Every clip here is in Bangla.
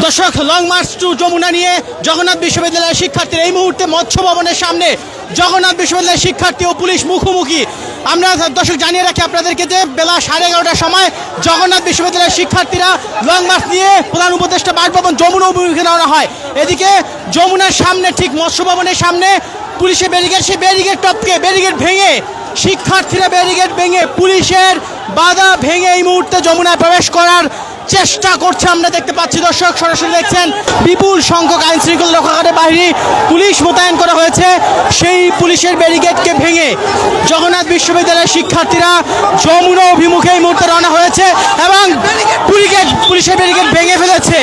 দর্শক লং মার্চ টু যমুনা নিয়ে জগন্নাথ বিশ্ববিদ্যালয়ের শিক্ষার্থীরা এই মুহূর্তে মৎস্য ভবনের সামনে। জগন্নাথ বিশ্ববিদ্যালয়ের শিক্ষার্থী ও পুলিশ মুখোমুখি। আমরা দর্শক, জানিয়ে রাখি আপনাদেরকে যে বেলা সাড়ে এগারোটার সময় জগন্নাথ বিশ্ববিদ্যালয়ের শিক্ষার্থীরা লং মার্চ নিয়ে প্রধান উপদেষ্টা বাসভবন যমুনা অভিমুখে রওনা হয়। এদিকে যমুনার সামনে, ঠিক মৎস্য ভবনের সামনে, পুলিশের ব্যারিকেড সেই ব্যারিকেড টপকে ব্যারিকেড ভেঙে, শিক্ষার্থীরা ব্যারিকেড ভেঙে, পুলিশের বাধা ভেঙে এই মুহূর্তে যমুনায় প্রবেশ করার চেষ্টা করছে, আমরা দেখতে পাচ্ছি দর্শক, সরাসরি দেখছেন বিপুল সংখ্যক আইন শৃঙ্খলা রক্ষাকারী বাহিনী, পুলিশ মোতায়েন করা হয়েছে। সেই পুলিশের ব্যারিকেডকে ভেঙে জগন্নাথ বিশ্ববিদ্যালয়ের শিক্ষার্থীরা যমুনা অভিমুখে এই মুহূর্তে রওনা হয়েছে এবং পুলিশের পুলিশের ব্যারিকেড ভেঙে ফেলেছে।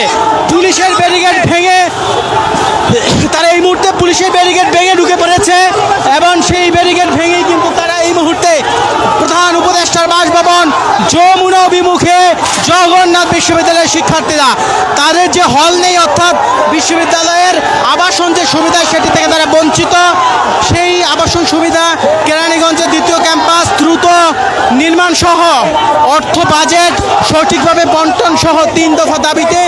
পুলিশের ব্যারিকেড ভেঙে তারা এই মুহূর্তে পুলিশের ব্যারিকেড ভেঙে ঢুকে পড়েছে এবং সেই ব্যারিকেড ভেঙেই কিন্তু তারা এই মুহূর্তে প্রধান উপদেষ্টার বাসভবন যমুনা অভিমুখে জগন্নাথ বিশ্ববিদ্যালয়ের শিক্ষার্থীরা, তাদের যে হল নেই অর্থাৎ বিশ্ববিদ্যালয়ের আবাসন যে সুবিধা, সেটি থেকে তারা বঞ্চিত। সেই আবাসন সুবিধা কেরানীগঞ্জের দ্বিতীয় ক্যাম্পাস দ্রুত নির্মাণ সহ অর্থ বাজেট সঠিকভাবে বন্টন সহ তিন দফা দাবিতে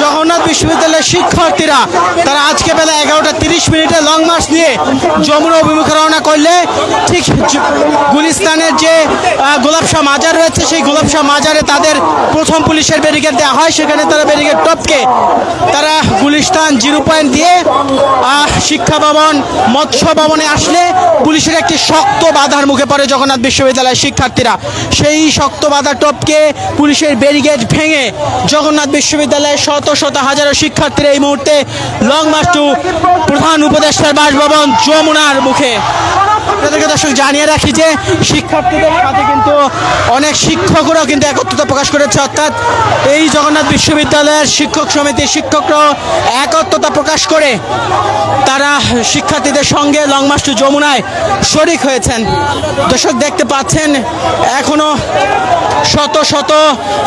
জগন্নাথ বিশ্ববিদ্যালয়ের শিক্ষার্থীরা, তারা আজকে বেলা এগারোটা তিরিশ মিনিটে লং মার্চ নিয়ে যমুনা অভিমুখে রওনা করলে, ঠিক গুলিস্তানের যে গোলাপশাহ মাজার রয়েছে সেই গোলাপশাহ মাজারে তাদের প্রথম পুলিশের ব্যারিকেড দেওয়া হয়। সেখানে তারা ব্যারিকেড টপকে তারা গুলিস্তান জিরো পয়েন্ট দিয়ে শিক্ষা ভবন, মৎস্য ভবনে আসলে পুলিশের একটি শক্ত বাধার মুখে পড়ে জগন্নাথ বিশ্ববিদ্যালয়ের শিক্ষার্থীরা। সেই শক্ত বাধা টপকে পুলিশের ব্যারিকেড ভেঙে জগন্নাথ বিশ্ববিদ্যালয়ের শত শত হাজারো শিক্ষার্থীরা এই মুহূর্তে লং মার্চ টু প্রধান উপদেষ্টার বাসভবন যমুনার মুখে। আপনাদেরকে দর্শক জানিয়ে রাখি যে শিক্ষার্থীদের সাথে কিন্তু অনেক শিক্ষকরাও কিন্তু একত্রতা প্রকাশ করেছে, অর্থাৎ এই জগন্নাথ বিশ্ববিদ্যালয়ের শিক্ষক সমিতির শিক্ষকরাও একত্রতা প্রকাশ করে তারা শিক্ষার্থীদের সঙ্গে লং মার্চ যমুনায় শরিক হয়েছেন। দর্শক দেখতে পাচ্ছেন, এখনও শত শত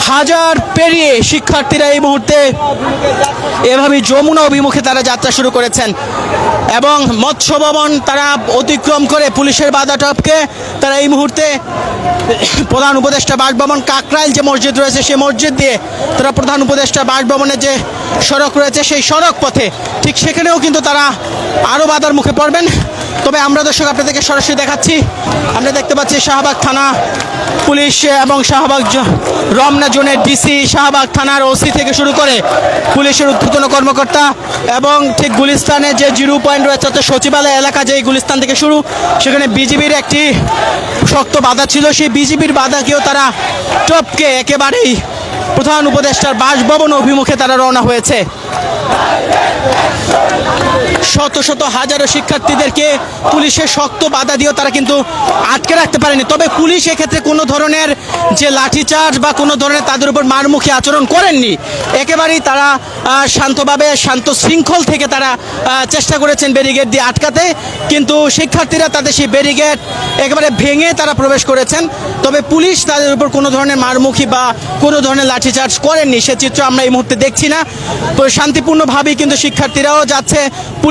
হাজার পেরিয়ে শিক্ষার্থীরা এই মুহূর্তে এভাবে যমুনা অভিমুখে তারা যাত্রা শুরু করেছেন। এবং মৎস্য ভবন তারা অতিক্রম করে পুলিশের বাধা টপকে। তারা এই মুহূর্তে প্রধান উপদেষ্টা বাসভবন কাকরাইল যে মসজিদ রয়েছে, সেই মসজিদ দিয়ে তারা প্রধান উপদেষ্টা বাসভবনের যে সড়ক রয়েছে, সেই সড়ক পথে ঠিক সেখানেও কিন্তু তারা আরও বাধার মুখে পড়বেন। তবে আমরা দর্শক আপনাদেরকে সরাসরি দেখাচ্ছি। আমরা দেখতে পাচ্ছি শাহবাগ থানা পুলিশ এবং শাহবাগ রমনা জোনের ডিসি শাহবাগ থানার ওসি থেকে শুরু করে পুলিশের উদ্বোধন কর্মকর্তা এবং ঠিক গুলিস্তানে যে জিরো পয়েন্ট রয়েছে, অর্থাৎ সচিবালয় এলাকা যে গুলিস্তান থেকে শুরু, সেখানে বিজিবির একটি শক্ত বাধা ছিল। সেই বিজিবির বাধাকেও তারা টপকে একেবারেই প্রধান উপদেষ্টার বাসভবন অভিমুখে তারা রওনা হয়েছে। শত শত হাজারো শিক্ষার্থীদেরকে পুলিশের শক্ত বাধা দিয়েও তারা কিন্তু আটকে রাখতে পারেনি। তবে পুলিশ এক্ষেত্রে কোনো ধরনের যে লাঠিচার্জ বা কোনো ধরনের তাদের উপর মারমুখী আচরণ করেননি। একেবারেই তারা শান্তভাবে, শান্ত শৃঙ্খল থেকে তারা চেষ্টা করেছেন ব্যারিগেড দিয়ে আটকাতে। কিন্তু শিক্ষার্থীরা তাদের সেই ব্যারিগেড একেবারে ভেঙে তারা প্রবেশ করেছেন। তবে পুলিশ তাদের উপর কোনো ধরনের মারমুখী বা কোনো ধরনের লাঠিচার্জ করেননি। সে চিত্র আমরা এই মুহূর্তে দেখছি না। শান্তিপূর্ণভাবেই কিন্তু শিক্ষার্থীরাও যাচ্ছে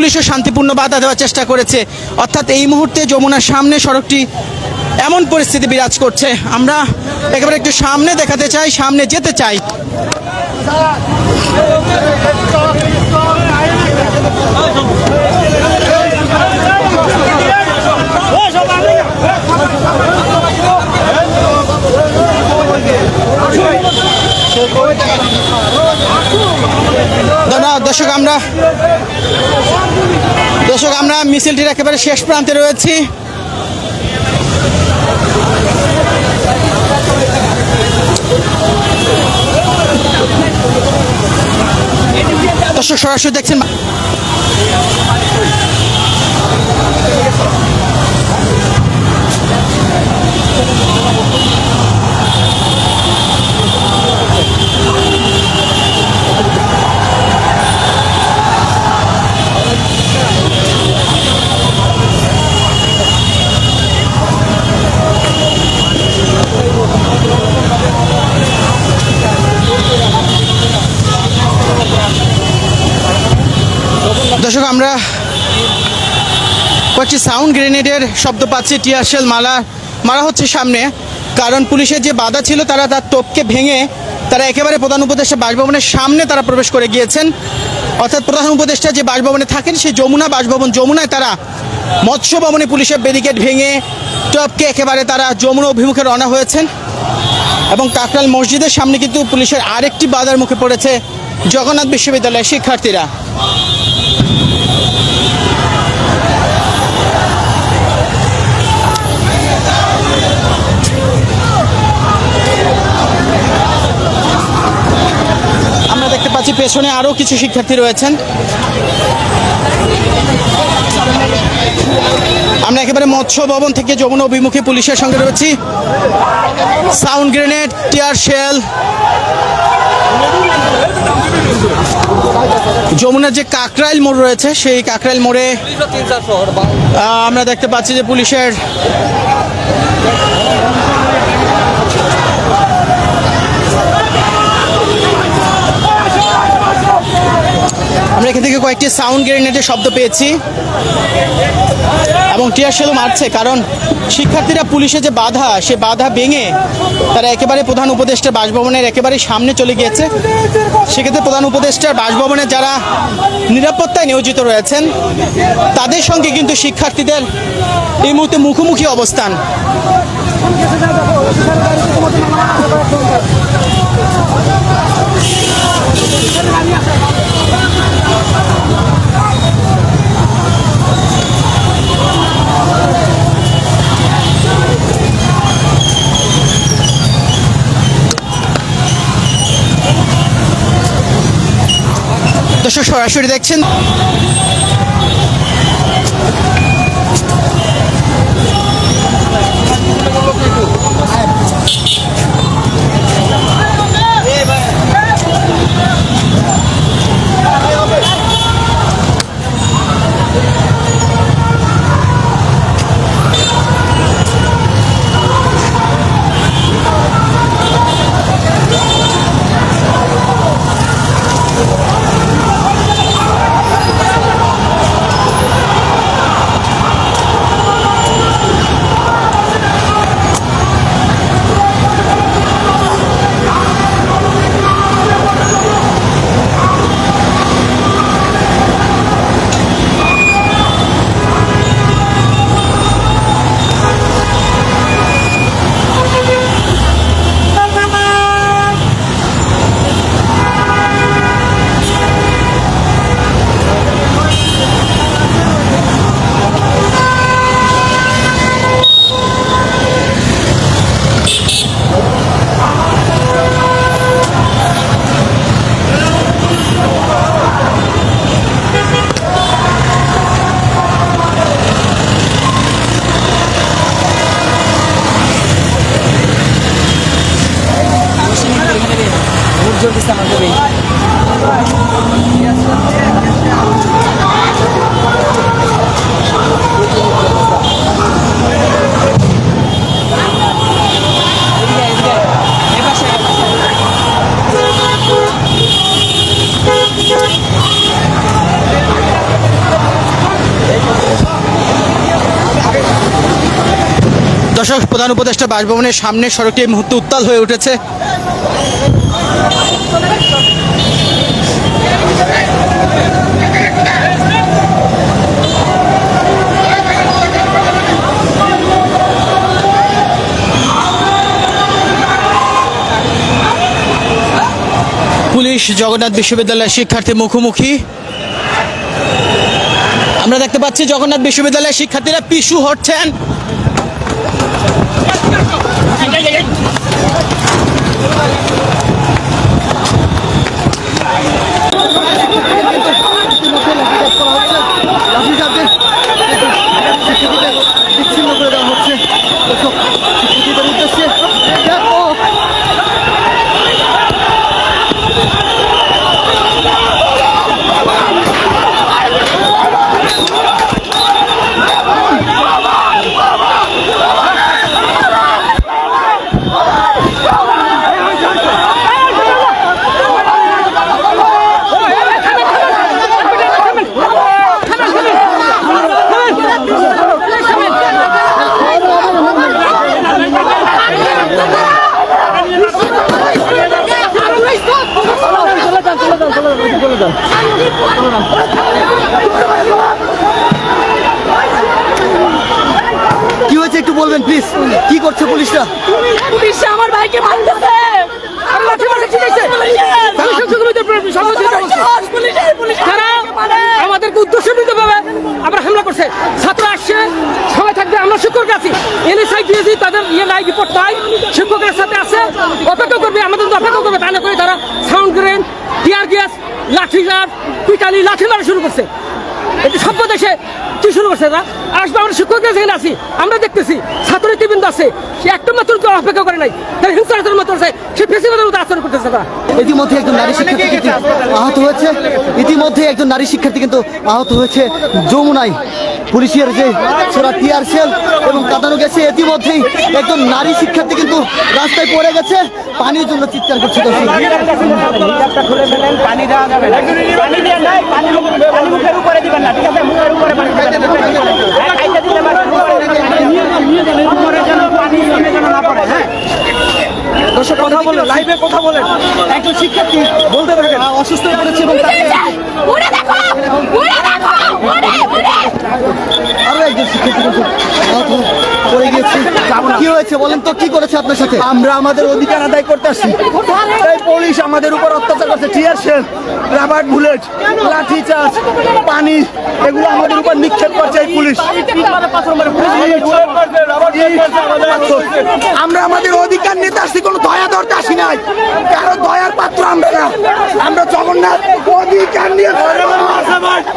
পুলিশও শান্তিপূর্ণ বাধা দেওয়ার চেষ্টা করেছে। অর্থাৎ এই মুহূর্তে যমুনার সামনে সড়কটি এমন পরিস্থিতি বিরাজ করছে। আমরা একেবারে একটু সামনে দেখাতে চাই, সামনে যেতে চাই। দর্শক, আমরা দর্শক আমরা মিছিলটির একেবারে শেষ প্রান্তে রয়েছি। দর্শক সরাসরি দেখছেন আমরা কয়েকটি সাউন্ড গ্রেনেডের শব্দ পাচ্ছি টিয়ারশেল মালা, মারা হচ্ছে সামনে। কারণ পুলিশের যে বাধা ছিল, তারা তার তোপকে ভেঙে তারা একেবারে প্রধান উপদেষ্টা বাসভবনের সামনে তারা প্রবেশ করে গিয়েছেন। অর্থাৎ প্রধান উপদেষ্টা যে বাসভবনে থাকেন, সেই যমুনা বাসভবন, যমুনায় তারা মৎস্য ভবনে পুলিশের ব্যারিকেড ভেঙে টপকে একেবারে তারা যমুনা অভিমুখে রওনা হয়েছেন। এবং কাকরাল মসজিদের সামনে কিন্তু পুলিশের আরেকটি বাধার মুখে পড়েছে জগন্নাথ বিশ্ববিদ্যালয়ের শিক্ষার্থীরা। আমরা দেখতে পাচ্ছি পেছনে আরও কিছু শিক্ষার্থী রয়েছেন। আমরা একেবারে মৎস্য ভবন থেকে যমুনা অভিমুখী পুলিশের সঙ্গে রয়েছি। সাউন্ড গ্রেনেড, টিয়ার শেল যমুনার যে কাকরাইল মোড় রয়েছে, সেই কাকরাইল মোড়ে আমরা দেখতে পাচ্ছি যে পুলিশের আমরা এখান থেকে কয়েকটি সাউন্ড গ্রেনেডের শব্দ পেয়েছি। এবং টিয়ার শেলও মারছে, কারণ শিক্ষার্থীরা পুলিশে যে বাধা, সে বাধা ভেঙে তারা একেবারে প্রধান উপদেষ্টার বাসভবনের একেবারে সামনে চলে গিয়েছে। সেক্ষেত্রে প্রধান উপদেষ্টার বাসভবনে যারা নিরাপত্তায় নিয়োজিত রয়েছেন, তাদের সঙ্গে কিন্তু শিক্ষার্থীদের এই মুহূর্তে মুখোমুখি অবস্থান। দর্শক সরাসরি দেখছেন দর্শক প্রধান উপদেষ্টা বাসভবনের সামনে সড়কটি এই মুহূর্তে উত্তাল হয়ে উঠেছে। পুলিশ জগন্নাথ বিশ্ববিদ্যালয়ের শিক্ষার্থী মুখোমুখি। আমরা দেখতে পাচ্ছি জগন্নাথ বিশ্ববিদ্যালয়ের শিক্ষার্থীরা পিছু হচ্ছেন। বিচ্ছিন্ন করে দেওয়া হচ্ছে দর্শক, শিক্ষার্থীদের উদ্দেশ্যে দেখো Hey, বলে কি হয়েছে একটু বলবেন প্লিজ কি করছে পুলিশরা? পুলিশ আমার ভাইকে মারতেছে। আমাদেরকে উদ্দেশ্যমূলক ভাবে আমরা হামলা করছে। ছাত্র আসছে। সবাই থাকবে। আমরা শিক্ষক আছি। এনএসআই দিয়েছি তাদের ইয়ে নাই রিপোর্ট নাই শিক্ষকের সাথে আছে অপেক্ষা করবে। আমাদের অপেক্ষা করবে। তা না করে তারা টিয়ার গ্যাস লাঠি পিটালি, লাঠি মারা শুরু করছে। এটি সভ্য দেশে কি শুরু করছে তারা আসবে, আমরা শিক্ষক যেখানে আছি, আমরা দেখতেছি, ছাত্রী নীতিবৃন্দ আছে সে একটা মাত্র তো অপেক্ষা করে নাই। তারা হিংসার মতো আছে সে ফেসিবাদের মতো আচরণ করতেছে তারা। ইতিমধ্যে একজন নারী শিক্ষার্থী কিন্তু আহত হয়েছে। ইতিমধ্যে একজন নারী শিক্ষার্থী কিন্তু আহত হয়েছে যমুনায়। পুলিশের যে ছোড়া টিয়ার সেল এবং কাটানো গেছে ইতিমধ্যেই একজন নারী শিক্ষার্থী কিন্তু রাস্তায় পড়ে গেছে। পানির জন্য চিৎকার করছে দর্শক। খুলে ফেলেন পানি না পড়ে হ্যাঁ দর্শক কথা বলেন লাইভে কথা বলেন একজন শিক্ষার্থী বলতে থাকেন অসুস্থ হয়ে পড়েছে এবং আরও একজন শিক্ষার্থী পড়ে গিয়েছে কি হয়েছে বলেন তো কি করেছে আপনার সাথে আমরা আমাদের অধিকার আদায় করতেছি এই পুলিশ আমাদের উপর অত্যাচার করছে tear shell rubber bullet lathi charge পানি এগুলো আমাদের উপর নিক্ষেপ করছে এই পুলিশ আমরা আমাদের অধিকার নিতে আসছি কোনো দয়া ধরতে আসি নাই কারও দয়ার পাত্র আমরা না আমরা জগন্নাথ অধিকার নিয়ে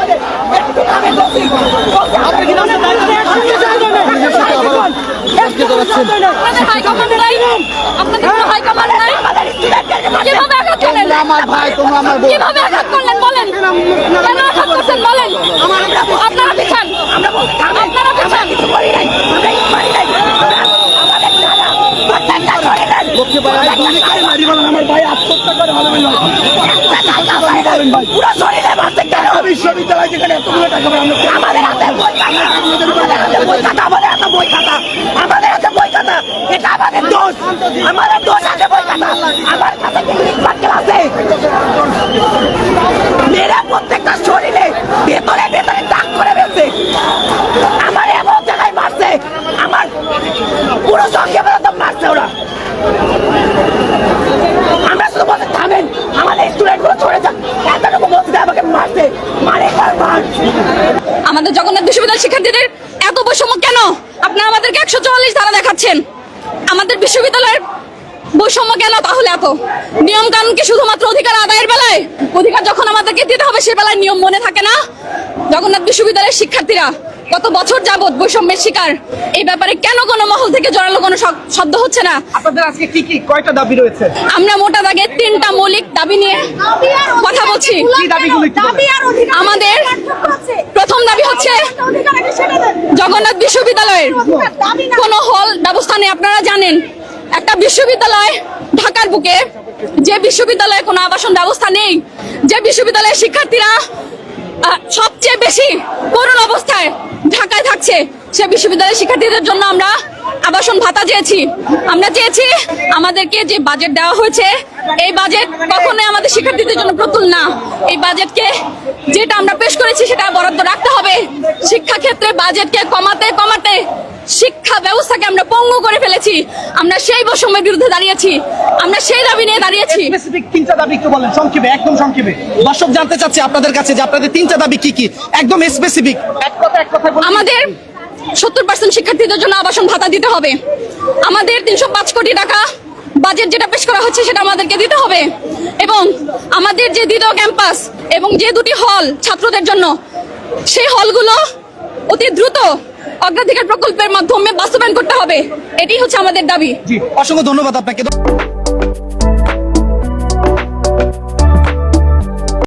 পুলিশের সাথে আবারও আজকে করাচ্ছেন আপনাদের হাই কমান্ড নাই আপনাদের কোনো হাই কমান্ড নাই করলেন? আমার ভাই তোমরা আমার বোন কীভাবে আঘাত করলেন বলেন? কেন আঘাত করছেন বলেন? আপনারা পিছান। আপনারা পিছান আমার ভাই আত্মহত্যা করে হবে না বিশ্ববিদ্যালয় যেখানে এতগুলো টাকা আমাদের হাতে বই খাতা। আমাদের হাতে বই খাতা। আমাদের হাতে বই খাতা আমাদের হাতে বই খাতা। এটা আমাদের দোষ। আমাদের দোষ আছে বই খাতা। আমার কাছে ইংলিশ বাক্য আছে? মেয়েরা প্রত্যেকটা শরীরে ভেতরে ভেতরে দাগ করে ফেলছে। আমার এমন জায়গায় মারছে। আমার পুরো সঙ্গে মারছে ওরা। আমাদের জগন্নাথ বিশ্ববিদ্যালয় শিক্ষার্থীদের এত বৈষম্য কেন? আপনারা আমাদেরকে একশো চুয়াল্লিশ ধারা দেখাচ্ছেন। আমাদের বিশ্ববিদ্যালয়ের বৈষম্য কেন তাহলে এত? নিয়ম কানুন কি শুধুমাত্র অধিকার আদায়ের বেলায়, অধিকার যখন আমাদেরকে দিতে হবে, সে বেলায় নিয়ম মনে থাকে না? জগন্নাথ বিশ্ববিদ্যালয়ের শিক্ষার্থীরা কত বছর যাবৎ বৈষম্যের শিকার। এই ব্যাপারে কেন কোনো মহল থেকে জড়ালো কোনো শব- শব্দ হচ্ছে না? আপনাদের আজকে কি কি কয়টা দাবি রয়েছে? আমরা মোটা দাগে তিনটা মৌলিক দাবি নিয়ে কথা বলছি। আমাদের প্রথম দাবি হচ্ছে জগন্নাথ বিশ্ববিদ্যালয়ের। কোনো হল ব্যবস্থা নেই আপনারা জানেন। একটা বিশ্ববিদ্যালয় ঢাকার বুকে যে বিশ্ববিদ্যালয়ে কোনো আবাসন ব্যবস্থা নেই যে বিশ্ববিদ্যালয়ের শিক্ষার্থীরা সবচেয়ে বেশি করুণ অবস্থায় ঢাকায় থাকছে সে বিশ্ববিদ্যালয়ের শিক্ষার্থীদের জন্য আমরা আবাসন ভাতা চেয়েছি। আমরা চেয়েছি আমাদেরকে যে বাজেট দেওয়া হয়েছে, এই বাজেট কখনোই আমাদের শিক্ষার্থীদের জন্য প্রতুল না। এই বাজেটকে যেটা আমরা পেশ করেছি সেটা বরাদ্দ রাখতে হবে। শিক্ষাক্ষেত্রে বাজেটকে কমাতে কমাতে শিক্ষা ব্যবস্থাকে আমরা পঙ্গু করে ফেলেছি। আমরা সেই বৈষম্যের বিরুদ্ধে দাঁড়িয়েছি। আমরা সেই দাবি নিয়ে দাঁড়িয়েছি। স্পেসিফিক তিনটা দাবি একটু বলেন সংক্ষেপে একদম সংক্ষেপে। দর্শক জানতে চাচ্ছে আপনাদের কাছে যে আপনাদের তিনটা দাবি কি কি? একদম স্পেসিফিক এক কথা এক কথা বলুন। আমাদের সত্তর পার্সেন্ট শিক্ষার্থীদের জন্য আবাসন ভাতা দিতে হবে। আমাদের তিনশো পাঁচ কোটি টাকা বাজেট যেটা পেশ করা হচ্ছে সেটা আমাদেরকে দিতে হবে। এবং আমাদের যে দ্বিতীয় ক্যাম্পাস এবং যে দুটি হল ছাত্রদের জন্য সেই হলগুলো অতি দ্রুত অগ্রাধিকার প্রকল্পের মাধ্যমে বাস্তবায়ন করতে হবে। এটি হচ্ছে আমাদের দাবি। অসংখ্য ধন্যবাদ আপনাকে।